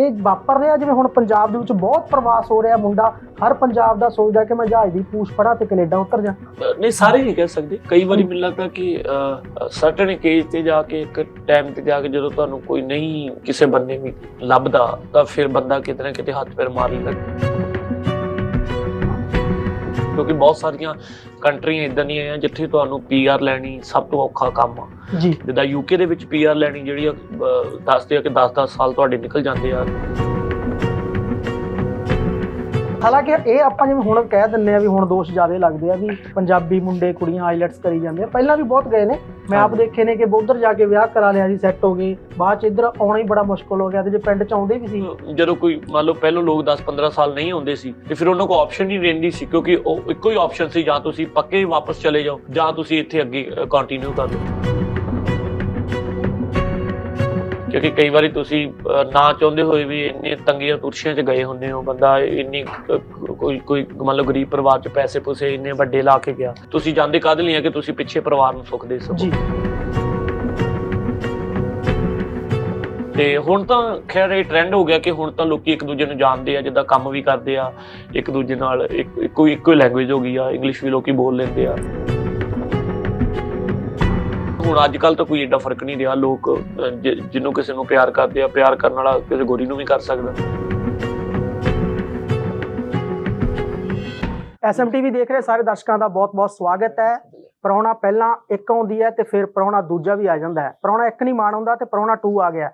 ਇਹ ਵਾਪਰ ਰਿਹਾ ਜਿਵੇਂ ਹੁਣ ਪੰਜਾਬ ਦੇ ਵਿੱਚ ਬਹੁਤ ਪ੍ਰਵਾਸ ਹੋ ਰਿਹਾ ਮੁੰਡਾ, ਹਰ ਪੰਜਾਬ ਦਾ ਸੋਚਦਾ ਕਿ ਮੈਂ ਜਹਾਜ਼ ਦੀ ਪੂਛ ਫੜਾ ਤੇ ਕੈਨੇਡਾ ਉਤਰ ਜਾ। ਨਹੀਂ, ਸਾਰੇ ਨਹੀਂ ਕਹਿ ਸਕਦੇ। ਕਈ ਵਾਰੀ ਮੈਨੂੰ ਲੱਗਦਾ ਕਿ ਸਰਟਨ ਕੇਜ ਤੇ ਜਾ ਕੇ, ਇੱਕ ਟਾਈਮ ਤੇ ਜਾ ਕੇ ਜਦੋਂ ਤੁਹਾਨੂੰ ਕੋਈ ਨਹੀਂ, ਕਿਸੇ ਬੰਦੇ ਵੀ ਲੱਭਦਾ, ਤਾਂ ਫਿਰ ਬੰਦਾ ਕਿਤੇ ਨਾ ਕਿਤੇ ਹੱਥ ਪੈਰ ਮਾਰ ਲੈਂਦਾ। ਕਿਉਂਕਿ ਬਹੁਤ ਸਾਰੀਆਂ ਕੰਟਰੀਆਂ ਇਦਾਂ ਦੀਆਂ ਆ ਜਿੱਥੇ ਤੁਹਾਨੂੰ ਪੀਆਰ ਲੈਣੀ ਸਭ ਤੋਂ ਔਖਾ ਕੰਮ ਆ। ਜੀ। ਜਿੱਦਾਂ ਯੂਕੇ ਦੇ ਵਿੱਚ ਪੀਆਰ ਲੈਣੀ ਜਿਹੜੀ ਆ, ਅਹ, ਦੱਸਦੇ ਆ ਕਿ 10-10 ਸਾਲ ਤੁਹਾਡੇ ਨਿਕਲ ਜਾਂਦੇ ਆ। ਹਾਲਾਂਕਿ ਇਹ ਆਪਾਂ ਜਿਵੇਂ ਹੁਣ ਕਹਿ ਦਿੰਨੇ ਆ ਵੀ ਹੁਣ ਦੋਸ਼ ਜ਼ਿਆਦੇ ਲੱਗਦੇ ਆ ਵੀ ਪੰਜਾਬੀ ਮੁੰਡੇ ਕੁੜੀਆਂ ਆਈਲੈਟਸ ਕਰੀ ਜਾਂਦੇ ਆ। ਪਹਿਲਾਂ ਵੀ ਬਹੁਤ ਗਏ ਨੇ ਮੈਂ ਆਪ। ਦੇਖੇ ਨੇ ਕਿ ਉਧਰ ਜਾ ਕੇ ਵਿਆਹ ਕਰਾ ਲਿਆ ਜੀ ਸੈੱਟ ਹੋ ਗਏ ਬਾਅਦ ਚ ਇੱਧਰ ਆਉਣਾ ਹੀ ਬੜਾ ਮੁਸ਼ਕਲ ਹੋ ਗਿਆ ਤੇ ਜੇ ਪਿੰਡ ਚ ਆਉਂਦੇ ਵੀ ਸੀ। ਜਦੋਂ ਕੋਈ ਮੰਨ ਲਓ ਪਹਿਲਾਂ ਲੋਕ 10-15 ਸਾਲ ਨਹੀਂ ਆਉਂਦੇ ਸੀ ਤੇ ਫਿਰ ਉਹਨਾਂ ਕੋਲ ਆਪਸ਼ਨ ਨਹੀਂ ਰਹਿੰਦੀ ਸੀ ਕਿਉਂਕਿ ਉਹ ਇੱਕੋ ਹੀ ਆਪਸ਼ਨ ਸੀ ਜਾਂ ਤੁਸੀਂ ਪੱਕੇ ਵਾਪਸ ਚਲੇ ਜਾਓ ਜਾਂ ਤੁਸੀਂ ਇੱਥੇ ਅੱਗੇ ਕੰਟੀਨਿਊ ਕਰ ਲਓ। ਕਿਉਂਕਿ ਕਈ ਵਾਰੀ ਤੁਸੀਂ ਨਾ ਚਾਹੁੰਦੇ ਹੋਏ ਵੀ ਇੰਨੇ ਤੰਗੀਆਂ ਤੁਰਸ਼ੀਆਂ 'ਚ ਗਏ ਹੁੰਦੇ ਹੋ ਬੰਦਾ ਇੰਨੀ ਕੋਈ ਕੋਈ ਮੰਨ ਲਓ ਗਰੀਬ ਪਰਿਵਾਰ 'ਚ ਪੈਸੇ ਪੂਸੇ ਇੰਨੇ ਵੱਡੇ ਲਾ ਕੇ ਗਿਆ। ਤੁਸੀਂ ਜਾਂਦੇ ਕਾਹਦੇ ਲਈ ਆ ਕਿ ਤੁਸੀਂ ਪਿੱਛੇ ਪਰਿਵਾਰ ਨੂੰ ਸੁੱਖ ਦੇ ਸਕੋ? ਜੀ। ਤੇ ਹੁਣ ਤਾਂ ਖੈਰ ਇਹ ਟ੍ਰੈਂਡ ਹੋ ਗਿਆ ਕਿ ਹੁਣ ਤਾਂ ਲੋਕੀ ਇੱਕ ਦੂਜੇ ਨੂੰ ਜਾਣਦੇ ਆ ਜਿੱਦਾਂ ਕੰਮ ਵੀ ਕਰਦੇ ਆ ਇੱਕ ਦੂਜੇ ਨਾਲ ਇੱਕ ਇੱਕੋ ਇੱਕੋ ਹੀ ਲੈਂਗੁਏਜ ਹੋ ਗਈ ਆ ਇੰਗਲਿਸ਼ ਵੀ ਲੋਕੀ ਬੋਲ ਲੈਂਦੇ ਆ। ਹੁਣ ਅੱਜ ਕੱਲ ਤਾਂ ਕੋਈ ਏਡਾ ਫ਼ਰਕ ਨਹੀਂ ਰਿਹਾ। ਲੋਕ ਜਿਹਨੂੰ ਕਿਸੇ ਨੂੰ ਪਿਆਰ ਕਰਦੇ ਆ ਪਿਆਰ ਕਰਨ ਵਾਲਾ ਕਿਸੇ ਗੋਰੀ ਨੂੰ ਵੀ ਕਰ ਸਕਦਾ। ਐਸਐਮਟੀਵੀ ਦੇਖ ਰਹੇ ਸਾਰੇ ਦਰਸ਼ਕਾਂ ਦਾ ਬਹੁਤ-ਬਹੁਤ ਸਵਾਗਤ ਹੈ। ਪ੍ਰਾਹੁਣਾ ਪਹਿਲਾਂ ਇੱਕ ਆਉਂਦੀ ਹੈ ਤੇ ਫਿਰ ਪ੍ਰਾਹੁਣਾ ਦੂਜਾ ਵੀ ਆ ਜਾਂਦਾ ਹੈ। ਪ੍ਰਾਹੁਣਾ ਇੱਕ ਨਹੀਂ ਮਾਣ ਹੁੰਦਾ ਤੇ ਪ੍ਰਾਹੁਣਾ 2 ਆ ਗਿਆ।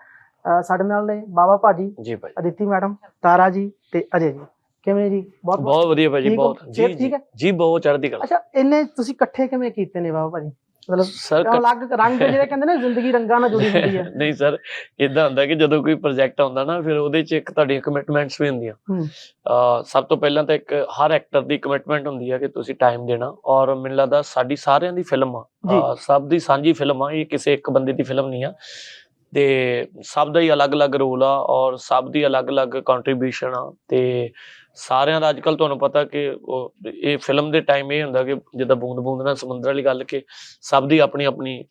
ਸਾਡੇ ਨਾਲ ਨੇ ਬਾਬਾ ਭਾਜੀ ਜੀ ਭਾਈ। ਅਦਿੱਤੀ ਮੈਡਮ ਤਾਰਾ ਜੀ ਤੇ ਅਜੇ ਜੀ। ਕਿਵੇਂ ਜੀ? ਬਹੁਤ ਬਹੁਤ ਵਧੀਆ ਭਾਈ ਜੀ ਠੀਕ ਹੋ? ਬਹੁਤ। ਜੀ ਸਿਹਤ ਜੀ। ਠੀਕ ਹੈ? ਜੀ ਬਹੁਤ ਚੜ੍ਹਦੀ ਕਲਾ। ਅੱਛਾ ਇੰਨੇ ਤੁਸੀਂ ਇਕੱਠੇ ਕਿਵੇਂ ਕੀਤੇ ਨੇ ਬਾਬਾ ਭਾਜੀ? ਮਤਲਬ ਸਰ ਕਿਉਂ ਅਲੱਗ ਰੰਗ ਜਿਹੜੇ ਕਹਿੰਦੇ ਨੇ ਜ਼ਿੰਦਗੀ ਰੰਗਾਂ ਨਾਲ ਜੁੜੀ ਹੁੰਦੀ ਹੈ ਨਹੀਂ ਸਰ ਇਦਾਂ ਹੁੰਦਾ ਕਿ ਜਦੋਂ ਕੋਈ ਪ੍ਰੋਜੈਕਟ ਆਉਂਦਾ ਨਾ ਫਿਰ ਉਹਦੇ 'ਚ ਇੱਕ ਤੁਹਾਡੀਆਂ ਕਮਿਟਮੈਂਟਸ ਵੀ ਹੁੰਦੀਆਂ ਹੂੰ। ਅਹ ਸਭ ਤੋਂ ਪਹਿਲਾਂ ਤਾਂ ਇੱਕ ਹਰ ਐਕਟਰ ਦੀ ਕਮਿਟਮੈਂਟ ਹੁੰਦੀ ਹੈ ਕਿ ਤੁਸੀਂ ਟਾਈਮ ਦੇਣਾ ਔਰ ਮੈਨੂੰ ਲੱਗਦਾ ਸਾਡੀ ਸਾਰਿਆਂ ਦੀ ਫਿਲਮ ਆ ਜੀ। ਅਹ ਸਭ ਦੀ ਸਾਂਝੀ ਫਿਲਮ ਆ ਇਹ ਕਿਸੇ ਇੱਕ ਬੰਦੇ ਦੀ ਫਿਲਮ ਨਹੀਂ ਆ ਤੇ ਸਭ ਦਾ ਹੀ ਅਲੱਗ-ਅਲੱਗ ਰੋਲ ਆ ਔਰ ਸਭ ਦੀ ਅਲੱਗ-ਅਲੱਗ ਕੰਟਰੀਬਿਊਸ਼ਨ ਆ ਤੇ ਸਾਰਿਆਂ ਦਾ ਅੱਜਕੱਲ ਤੁਹਾਨੂੰ ਪਤਾ ਕਿ ਉਹ ਇਹ ਫਿਲਮ ਦੇ ਟਾਈਮ ਇਹ ਹੁੰਦਾ ਕਿ ਜਿੱਦਾਂ ਬੂੰਦ ਬੂੰਦ ਨਾਲ ਸਮੁੰਦਰ ਵਾਲੀ ਗੱਲ ਕਿ ਸਭ ਦੀ ਆਪਣੀ ਆਪਣੀ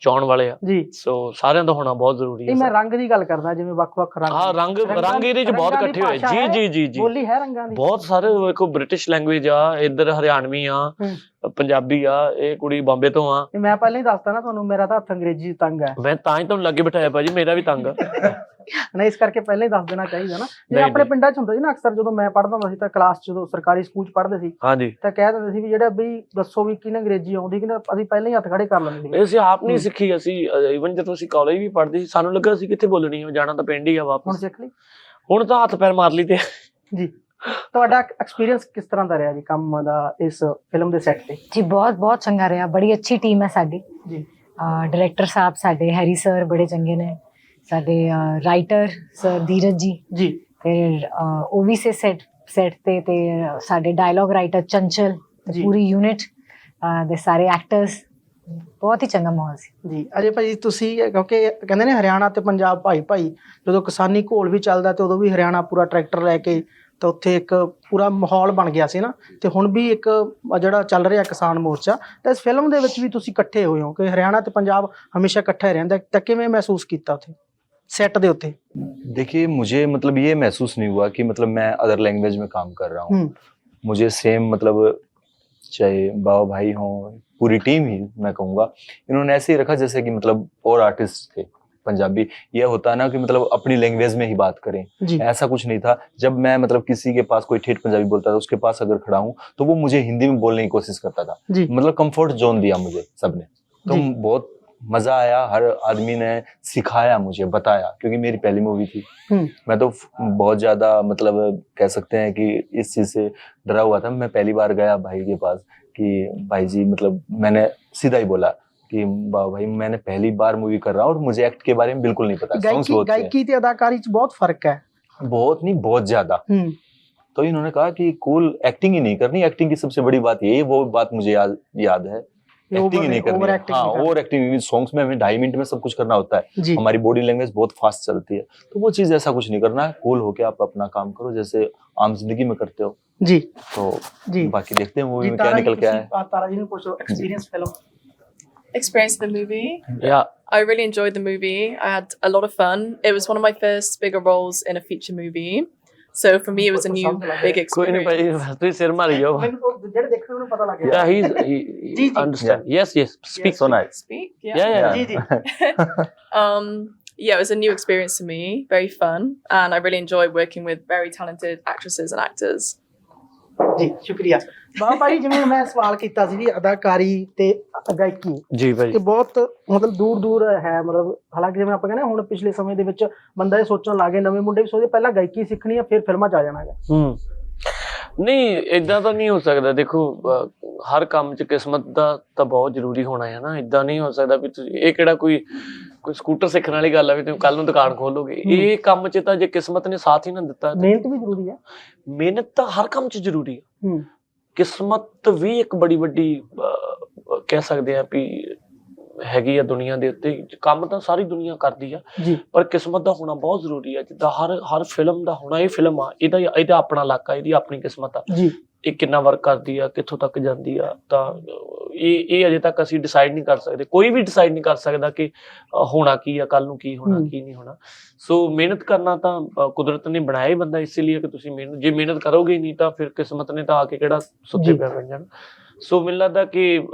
ਚਾਹੁਣ ਵਾਲੇ ਆ। ਸੋ ਸਾਰਿਆਂ ਦਾ ਹੋਣਾ ਬਹੁਤ ਜ਼ਰੂਰੀ ਹੈ ਇਹ ਮੈਂ। ਰੰਗ ਦੀ ਗੱਲ ਕਰਦਾ ਜਿਵੇਂ ਵੱਖ-ਵੱਖ ਰੰਗ। ਹਾਂ ਰੰਗ ਰੰਗਾਂ- ਇਹਦੇ ਚ ਬਹੁਤ ਇਕੱਠੇ ਹੋਏ। ਜੀ ਜੀ ਜੀ ਜੀ। ਬੋਲੀ ਹੈ ਰੰਗਾਂ ਦੀ। ਬਹੁਤ ਸਾਰੇ ਵੇਖੋ ਬ੍ਰਿਟਿਸ਼ ਲੈਂਗੁਏਜ ਆ ਇੱਧਰ ਹਰਿਆਣਵੀ ਆ ਪੰਜਾਬੀ ਆ ਇਹ ਕੁੜੀ ਬੰਬੇ ਤੋਂ ਆ। ਮੈਂ ਪਹਿਲਾਂ ਹੀ ਦੱਸਤਾ ਨਾ ਤੁਹਾਨੂੰ ਮੇਰਾ ਤਾਂ ਹੱਥ ਅੰਗਰੇਜ਼ੀ ਤੰਗ ਹੈ। ਮੈਂ ਤਾਂ ਹੀ ਤੁਹਾਨੂੰ ਲੱਗੇ ਬਿਠਾਇਆ ਭਾਜੀ ਮੇਰਾ ਵੀ ਤੰਗ ਆ। ਨਹੀਂ ਇਸ ਕਰਕੇ ਪਹਿਲਾਂ ਹੀ ਦੱਸ ਦੇਣਾ ਚਾਹੀਦਾ ਨਾ। ਜਿਵੇਂ ਆਪਣੇ। ਪਿੰਡਾਂ 'ਚ ਹੁੰਦਾ ਸੀ ਨਾ ਅਕਸਰ ਜਦੋਂ ਮੈਂ ਪੜ੍ਹਦਾ ਹੁੰਦਾ ਸੀ ਤਾਂ ਕਲਾਸ 'ਚ ਜਦੋਂ ਸਰਕਾਰੀ ਸਕੂਲ 'ਚ ਪੜ੍ਹਦੇ ਸੀ ਹਾਂਜੀ। ਤਾਂ ਕਹਿ ਦਿੰਦੇ ਸੀ ਵੀ ਜਿਹੜਾ ਬਈ ਦੱਸੋ ਵੀ ਕਿਹਨੇ ਅੰਗਰੇਜ਼ੀ ਆਉਂਦੀ ਕਿ ਨਾ ਅਸੀਂ ਪਹਿਲਾਂ ਹੀ ਹੱਥ ਖੜੇ ਕਰ ਲੈਂਦੇ ਸੀ। ਇਹ ਅਸੀਂ ਆਪ ਨਹੀਂ। ਸਿੱਖੀ ਅਸੀਂ ਇਵਨ ਜਦੋਂ ਅਸੀਂ ਕਾਲਜ ਵੀ ਪੜ੍ਹਦੇ ਸੀ ਸਾਨੂੰ ਲੱਗਾ ਅਸੀਂ ਕਿੱਥੇ ਬੋਲਣੀ ਆ ਜਾਣਾ ਤਾਂ ਪਿੰਡ ਹੀ ਆ ਹੁਣ ਵਾਪਸ ਸਿੱਖ ਲਈ? ਹੁਣ ਤਾਂ ਹੱਥ ਪੈਰ ਮਾਰ ਲਈ ਤੇ। ਜੀ। ਤੁਹਾਡਾ ਐਕਸਪੀਰੀਅੰਸ ਕਿਸ ਤਰ੍ਹਾਂ ਦਾ ਰਿਹਾ ਜੀ ਕੰਮ ਦਾ ਇਸ ਫਿਲਮ ਦੇ ਸੈੱਟ ਤੇ? ਜੀ ਬਹੁਤ ਬਹੁਤ ਚੰਗਾ ਰਿਹਾ ਬੜੀ ਅੱਛੀ ਟੀਮ ਹੈ ਸਾਡੀ। ਜੀ। ਡਾਇਰੈਕਟਰ ਸਾਹਿਬ ਸਾਡੇ ਹੈਰੀ ਸਰ ਬੜੇ ਚੰਗੇ ਨੇ। ਸਾਡੇ ਰਾਈਟਰ ਸਰ ਧੀਰਜ ਜੀ। ਜੀ। ਫਿਰ ਉਹ ਵੀ ਸੇ ਸੈਟ ਸੈਟ ਤੇ ਤੇ ਸਾਡੇ ਡਾਇਲੌਗ ਰਾਈਟਰ ਚੰਚਲ। ਪੂਰੀ ਯੂਨਿਟ ਦੇ ਸਾਰੇ ਐਕਟਰਸ ਬਹੁਤ ਹੀ ਚੰਗਾ ਮਾਹੌਲ ਸੀ। ਜੀ। ਅਜੇ ਭਾਈ ਤੁਸੀਂ ਕਿਉਂਕਿ ਕਹਿੰਦੇ ਨੇ ਹਰਿਆਣਾ ਤੇ ਪੰਜਾਬ ਭਾਈ ਭਾਈ ਜਦੋਂ ਕਿਸਾਨੀ ਘੋਲ ਵੀ ਚੱਲਦਾ ਤੇ ਉਦੋਂ ਵੀ ਹਰਿਆਣਾ ਪੂਰਾ ਟਰੈਕਟਰ ਲੈ ਕੇ ਤਾਂ ਉੱਥੇ ਇੱਕ ਪੂਰਾ ਮਾਹੌਲ ਬਣ ਗਿਆ ਸੀ ਨਾ। ਤੇ ਹੁਣ ਵੀ ਇੱਕ ਜਿਹੜਾ ਚੱਲ ਰਿਹਾ ਕਿਸਾਨ ਮੋਰਚਾ ਤਾਂ ਇਸ ਫਿਲਮ ਦੇ ਵਿੱਚ ਵੀ ਤੁਸੀਂ ਇਕੱਠੇ ਹੋਏ ਹੋ ਕਿ ਹਰਿਆਣਾ ਤੇ ਪੰਜਾਬ ਹਮੇਸ਼ਾ ਇਕੱਠਾ ਰਹਿੰਦਾ। ਤਾਂ ਕਿਵੇਂ ਮਹਿਸੂਸ ਕੀਤਾ ਉੱਥੇ? ਸੈੱਟ ਦੇ ਉੱਤੇ देखिए मुझे मतलब ये महसूस नहीं हुआ कि मतलब मैं अदर लैंग्वेज में काम कर रहा हूँ हम्म। मुझे सेम मतलब चाहे बाबा भाई हों पूरी टीम ही मैं कहूँगा इन्होंने ऐसे ही रखा जैसे कि मतलब और आर्टिस्ट थे पंजाबी ये होता है ना कि मतलब अपनी लैंग्वेज में ही बात करें जी ऐसा कुछ नहीं था जब मैं मतलब किसी के पास कोई ठेठ पंजाबी बोलता था उसके पास अगर खड़ा हूँ तो वो मुझे हिंदी में बोलने की कोशिश करता था जी मतलब कंफर्ट जोन दिया मुझे सबने तो जी। बहुत मज़ा आया हर आदमी ने सिखाया मुझे बताया क्योंकि मेरी पहली मूवी थी। हम्म। मैं तो बहुत ज़्यादा मतलब कह सकते हैं कि इस चीज़ से डरा हुआ था। मैं पहली बार गया भाई के पास कि भाई जी मतलब मैंने सीधा ही बोला कि भाई मैंने पहली बार मूवी कर रहा हूँ और मुझे एक्ट के बारे में बिल्कुल नहीं पता गायकी अदाकारी बहुत फ़र्क है। बहुत नहीं बहुत ज़्यादा। हम्म। तो इन्होंने कहा कि कूल एक्टिंग ही नहीं करनी एक्टिंग की सबसे बड़ी बात ये वो बात मुझे याद याद है एक्टिंग नहीं ओवर एक्टिंग सॉन्ग्स में हमें ढाई मिनट में सब कुछ करना होता है। हमारी बॉडी लैंग्वेज बहुत फास्ट चलती है। तो वो चीज़ ऐसा कुछ नहीं करना। है कूल होके आप अपना काम करो जैसे आम ज़िंदगी में करते हो। जी। तो जी। बाकी देखते हैं मूवी में क्या निकल क्या है। हम्म। experience the movie. Yeah. I really enjoyed the movie. I had a lot of fun. It was one of my first bigger roles in a feature movie. So for me, it was a new big ਕੋਈ ਨਹੀਂ experience. ਭਾਈ ਤੁਸੀਂ ਸਿਰ ਮਾਰੀ ਜਾਓ ਮੈਨੂੰ ਉਹ ਜਿਹੜੇ ਦੇਖਣ ਨੂੰ ਪਤਾ ਲੱਗ ਗਿਆ Yeah, he's he, ਜੀ, he ਜੀ। understand. Yes, yes. Speak. so nice Speak, Yeah, yeah. Yeah. ਜੀ ਜੀ Um, yeah, it was a new experience for me. Very fun, and I really enjoyed working with very talented actresses and actors. ਜੀ ਸ਼ੁਕਰੀਆ। ਬਾਬਾ ਭਾਈ ਜਿਵੇਂ ਮੈਂ ਸਵਾਲ ਕੀਤਾ ਸੀ ਵੀ ਅਦਾਕਾਰੀ ਤੇ ਗਾਇਕੀ ਜੀ ਭਾਈ। ਕਿ ਬਹੁਤ ਮਤਲਬ ਦੂਰ ਦੂਰ ਹੈ ਮਤਲਬ ਹਾਲਾਂਕਿ ਜਿਵੇਂ ਆਪਾਂ ਕਹਿੰਦੇ ਹੁਣ ਪਿਛਲੇ ਸਮੇਂ ਦੇ ਵਿੱਚ ਬੰਦਾ ਇਹ ਸੋਚਣ ਲੱਗੇ ਨਵੇਂ ਮੁੰਡੇ ਵੀ ਸੋਚਦੇ ਪਹਿਲਾਂ ਗਾਇਕੀ ਸਿੱਖਣੀ ਆ ਫਿਰ ਫਿਲਮਾਂ 'ਚ ਆ ਜਾਣਾ ਹੈ ਹੂੰ। ਨਹੀਂ ਇਦਾਂ ਤਾਂ ਨਹੀਂ ਹੋ ਸਕਦਾ। ਦੇਖੋ ਹਰ ਕੰਮ 'ਚ ਕਿਸਮਤ ਦਾ ਤਾਂ ਬਹੁਤ ਜ਼ਰੂਰੀ ਹੋਣਾ ਹੈ ਨਾ। ਇਦਾਂ ਨਹੀਂ ਹੋ ਸਕਦਾ ਵੀ ਤੁਸੀਂ ਇਹ ਕਿਹੜਾ ਕੋਈ ਕੋਈ ਸਕੂਟਰ ਸਿੱਖਣ ਵਾਲੀ ਗੱਲ ਆ ਵੀ ਤੁਸੀਂ ਕੱਲ ਨੂੰ ਦੁਕਾਨ ਖੋਲੋਗੇ। ਇਹ ਕੰਮ 'ਚ ਤਾਂ ਜੇ ਕਿਸਮਤ ਨੇ ਸਾਥ ਹੀ ਨਾ ਦਿੱਤਾ ਮਿਹਨਤ ਵੀ ਜ਼ਰੂਰੀ ਹੈ ਮਿਹਨਤ ਤਾਂ ਹਰ ਕੰਮ 'ਚ ਜ਼ਰੂਰੀ ਹੈ ਹੂੰ। ਕਿਸਮਤ ਵੀ ਇੱਕ ਬੜੀ ਵੱਡੀ ਕਹਿ ਸਕਦੇ ਆ ਵੀ ਹੈਗੀ ਆ ਦੁਨੀਆ ਦੇ ਉੱਤੇ ਕੰਮ ਤਾਂ ਸਾਰੀ ਦੁਨੀਆ ਕਰਦੀ ਆ। ਪਰ ਕਿਸਮਤ ਦਾ ਹੋਣਾ ਬਹੁਤ ਜ਼ਰੂਰੀ ਆ ਜਿੱਦਾਂ ਹਰ ਹਰ ਫਿਲਮ ਦਾ ਹੋਣਾ ਇਹ ਫਿਲਮ ਆ ਇਹਦਾ ਇਹਦਾ ਆਪਣਾ ਇਲਾਕਾ ਇਹਦੀ ਆਪਣੀ ਕਿਸਮਤ ਆ। ਜੀ। ਇਹ ਕਿੰਨਾ ਵਰਕ ਕਰਦੀ ਆ ਕਿੱਥੋਂ ਤੱਕ ਜਾਂਦੀ ਆ ਤਾਂ ਇਹ ਇਹ ਅਜੇ ਤੱਕ ਅਸੀਂ ਡਿਸਾਈਡ ਨਹੀਂ ਕਰ ਸਕਦੇ। ਕੋਈ ਵੀ ਡਿਸਾਈਡ ਨਹੀਂ ਕਰ ਸਕਦਾ ਕਿ ਹੋਣਾ ਕੀ ਆ ਕੱਲ ਨੂੰ ਕੀ ਹੋਣਾ। ਕੀ ਨਹੀਂ ਹੋਣਾ। ਸੋ ਮਿਹਨਤ ਕਰਨਾ ਤਾਂ ਕੁਦਰਤ ਨੇ ਬਣਾਇਆ ਹੀ ਬੰਦਾ ਇਸੇ ਲਈ ਕਿ ਤੁਸੀਂ ਮਿਹਨਤ ਜੇ ਮਿਹਨਤ ਕਰੋਗੇ ਨਹੀਂ ਤਾਂ ਫਿਰ ਕਿਸਮਤ ਨੇ ਤਾਂ ਆ ਕੇ ਕਿਹੜਾ ਸੁੱਤੇ। ਪਿਆ ਬਣ ਜਾਣਾ ਸੋ ਮੈਨੂੰ ਲੱਗਦਾ ਕਿ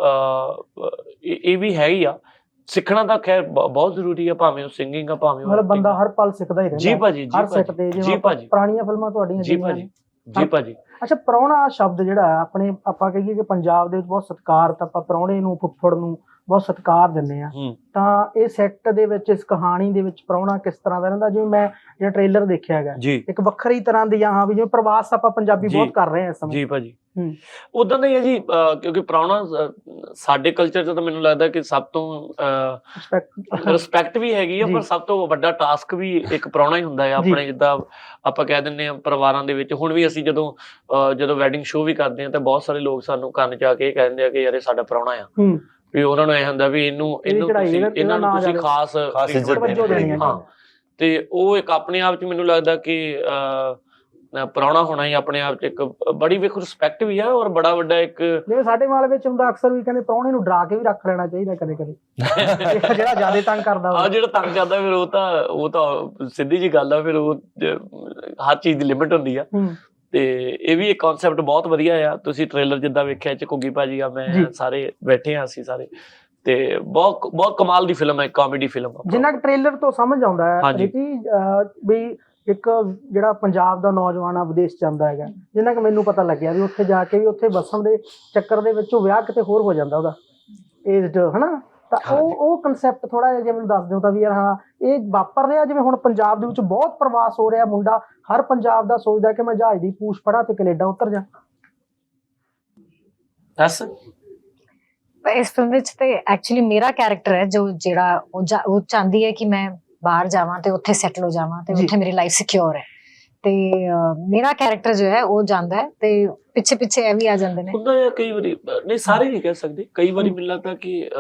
ਇਹ ਵੀ ਹੈ ਹੀ ਆ ਸਿੱਖਣਾ ਤਾਂ ਖੈਰ ਬਹੁਤ ਜ਼ਰੂਰੀ ਆ ਭਾਵੇਂ ਉਹ ਸਿੰਗਿੰਗ ਆ ਭਾਵੇਂ ਮਤਲਬ ਬੰਦਾ ਹਰ ਪਲ ਸਿੱਖਦਾ ਹੀ। ਰਹਿੰਦਾ ਜੀ। ਭਾਜੀ ਜੀ ਹਰ ਭਾਜੀ ਜੀ ਭਾਜੀ ਪੁਰਾਣੀਆਂ ਫਿਲਮਾਂ ਤੁਹਾਡੀਆਂ ਜੀ ਭਾਜੀ। ਜੀ ਭਾਜੀ ਅੱਛਾ ਪ੍ਰਾਹੁਣਾ ਸ਼ਬਦ ਜਿਹੜਾ ਆਪਣੇ ਆਪਾਂ ਕਹੀਏ ਕਿ ਪੰਜਾਬ ਦੇ ਵਿੱਚ ਬਹੁਤ ਸਤਿਕਾਰਤ ਆਪਾਂ ਪ੍ਰਾਹੁਣੇ ਨੂੰ ਫੁੱਫੜ ਨੂੰ ਬਹੁਤ ਸਤਿਕਾਰ ਦਿੰਦੇ ਆ। ਤਾਂ ਇਹ ਸੈੱਟ ਦੇ ਵਿੱਚ ਇਸ ਕਹਾਣੀ ਦੇ ਵਿੱਚ ਪ੍ਰਾਹੁਣਾ ਕਿਸ ਤਰ੍ਹਾਂ ਦਾ ਰਹਿੰਦਾ? ਜਿਵੇਂ ਮੈਂ ਜਿਹੜਾ ਟ੍ਰੇਲਰ ਦੇਖਿਆ ਹੈਗਾ ਇੱਕ ਵੱਖਰੀ ਤਰ੍ਹਾਂ ਦੀ ਹਾਂ ਵੀ ਜਿਵੇਂ ਪ੍ਰਵਾਸ ਆਪਾਂ ਪੰਜਾਬੀ। ਬਹੁਤ ਕਰ ਰਹੇ ਹਾਂ ਇਸ ਸਮੇਂ। ਜੀ ਭਾਜੀ। ਹੂੰ। ਉਦਾਂ ਦਾ ਹੀ ਹੈ ਜੀ ਕਿਉਂਕਿ ਪ੍ਰਾਹੁਣਾ ਅਹ, ਸਾਡੇ ਕਲਚਰ 'ਚ ਤਾਂ ਮੈਨੂੰ ਲੱਗਦਾ ਕਿ ਸਭ ਤੋਂ ਰਿਸਪੈਕਟ ਵੀ ਹੈਗੀ ਆ। ਪਰ ਸਭ ਤੋਂ ਵੱਡਾ ਟਾਸਕ ਵੀ ਇੱਕ ਪ੍ਰਾਹੁਣਾ ਹੀ ਹੁੰਦਾ ਹੈ। ਆਪਣੇ ਜਿੱਦਾਂ ਆਪਾਂ ਕਹਿ ਦਿੰਨੇ ਆ ਪਰਿਵਾਰਾਂ ਦੇ ਵਿੱਚ। ਹੁਣ ਵੀ ਅਸੀਂ ਜਦੋਂ ਜਦੋਂ ਵੈਡਿੰਗ ਸ਼ੋਅ ਵੀ ਕਰਦੇ ਆ ਤਾਂ ਬਹੁਤ ਸਾਰੇ ਲੋਕ ਸਾਨੂੰ ਕੰਨ 'ਚ ਆ ਕੇ ਇਹ ਕਹਿੰਦੇ ਆ ਕਿ ਯਾਰ ਇਹ ਸਾਡਾ ਪ੍ਰਾਹੁਣਾ ਆ। ਹੂੰ। ਵੀ ਉਹਨਾਂ ਨੂੰ ਇਹ ਹੁੰਦਾ ਵੀ ਇਹਨੂੰ ਇਹਨੂੰ ਤੁਸੀਂ ਇਹਨਾਂ ਨੂੰ ਤੁਸੀਂ ਖਾਸ ਖਾਸ ਇੱਜ਼ਤ ਦੇਣੀ ਹੈ। ਹਾਂ। ਤੇ ਉਹ ਇੱਕ ਆਪਣੇ ਆਪ 'ਚ ਮੈਨੂੰ ਲੱਗਦਾ ਕਿ ਅਹ, ਪ੍ਰਾਹੁਣਾ ਹੋਣਾ ਹੀ ਆਪਣੇ ਆਪ 'ਚ ਇੱਕ ਬੜੀ ਵੇਖੋ ਰਿਸਪੈਕਟ ਵੀ ਆ ਔਰ ਬੜਾ ਵੱਡਾ ਇੱਕ ਜਿਵੇਂ ਸਾਡੇ ਮਾਲ ਵਿੱਚ ਹੁੰਦਾ ਅਕਸਰ ਵੀ ਕਹਿੰਦੇ ਪ੍ਰਾਹੁਣੇ ਨੂੰ ਡਰਾ ਕੇ ਵੀ ਰੱਖ ਲੈਣਾ ਚਾਹੀਦਾ ਕਦੇ ਕਦੇ। ਜਿਹੜਾ ਜ਼ਿਆਦਾ ਤੰਗ ਕਰਦਾ ਆ ਜਿਹੜਾ ਤੰਗ ਕਰਦਾ ਫਿਰ ਉਹ ਤਾਂ ਉਹ ਤਾਂ ਸਿੱਧੀ ਜੀ ਗੱਲ ਆ ਫਿਰ ਉਹ ਹਰ ਚੀਜ਼ ਦੀ ਲਿਮਿਟ ਹੁੰਦੀ ਆ। ਹੂੰ। ਤੇ ਇਹ ਵੀ ਇੱਕ ਕਨਸੈਪਟ ਬਹੁਤ ਵਧੀਆ ਆ। ਤੁਸੀਂ ਟ੍ਰੇਲਰ ਜਿੱਦਾਂ ਵੇਖਿਆ ਚ ਕੁੱਗੀ ਭਾਜੀ ਆ ਮੈਂ। ਸਾਰੇ ਬੈਠੇ ਆ ਅਸੀਂ ਸਾਰੇ। ਤੇ ਬਹੁਤ ਬਹੁਤ ਕਮਾਲ ਦੀ ਫਿਲਮ ਹੈ ਕਾਮੇਡੀ ਫਿਲਮ ਆ। ਜਿੰਨਾ ਕਿ ਟ੍ਰੇਲਰ ਤੋਂ ਸਮਝ ਆਉਂਦਾ ਹੈ ਅਹ, ਵੀ ਇੱਕ ਜਿਹੜਾ ਪੰਜਾਬ ਦਾ ਨੌਜਵਾਨ ਆ ਵਿਦੇਸ਼ ਜਾਂਦਾ ਹੈਗਾ ਜਿੰਨਾ ਕਿ ਮੈਨੂੰ ਪਤਾ ਲੱਗਿਆ ਵੀ ਉੱਥੇ ਜਾ ਕੇ ਵੀ ਉੱਥੇ ਵਸਣ ਦੇ ਚੱਕਰ ਦੇ ਵਿੱਚ ਉਹ ਵਿਆਹ ਕਿਤੇ ਹੋਰ ਹੋ ਜਾਂਦਾ ਉਹਦਾ। ਏਜਡ ਹਨਾ? ਤਾਂ ਉਹ ਉਹ ਕਨਸੈਪਟ ਥੋੜਾ ਜਿਹਾ ਜੇ ਮੈਨੂੰ ਦੱਸ ਦਿਓ ਤਾਂ ਵੀ ਯਾਰ ਹਾਂ ਇਹ ਵਾਪਰ ਰਿਹਾ ਜਿਵੇਂ ਹੁਣ ਪੰਜਾਬ ਦੇ ਵਿੱਚ ਬਹੁਤ ਪ੍ਰਵਾਸ ਹੋ ਰਿਹਾ ਮੁੰਡਾ ਹਰ ਪੰਜਾਬ ਦਾ ਸੋਚਦਾ ਕਿ ਮੈਂ ਜਹਾਜ਼ ਦੀ ਪੂਛ ਫੜਾ ਤੇ ਕੈਨੇਡਾ ਉਤਰ ਜਾ। ਦੱਸ। ਇਸ ਫਿਲਮ ਵਿੱਚ ਤੇ ਐਕਚੁਅਲੀ ਮੇਰਾ ਕੈਰੈਕਟਰ ਹੈ ਜੋ ਜਿਹੜਾ ਉਹ ਚਾਹੁੰਦੀ ਹੈ ਕਿ ਮੈਂ ਬਾਹਰ ਜਾਵਾਂ ਤੇ ਉੱਥੇ ਸੈਟਲ ਹੋ ਜਾਵਾਂ ਤੇ। ਉੱਥੇ ਮੇਰੀ ਲਾਈਫ ਸਿਕਿਉਰ ਹੈ। ਤੇ ਮੇਰਾ ਕੈਰੈਕਟਰ ਜੋ ਹੈ ਉਹ ਜਾਂਦਾ ਹੈ ਤੇ ਪਿੱਛੇ ਪਿੱਛੇ ਇਹ ਵੀ ਆ ਜਾਂਦੇ ਨੇ। ਹੁੰਦਾ ਹੈ ਕਈ ਵਾਰੀ ਨਹੀਂ ਸਾਰੇ ਨਹੀਂ ਕਹਿ ਸਕਦੇ। ਕਈ ਵਾਰੀ ਮੈਨੂੰ ਲੱਗਦਾ ਕਿ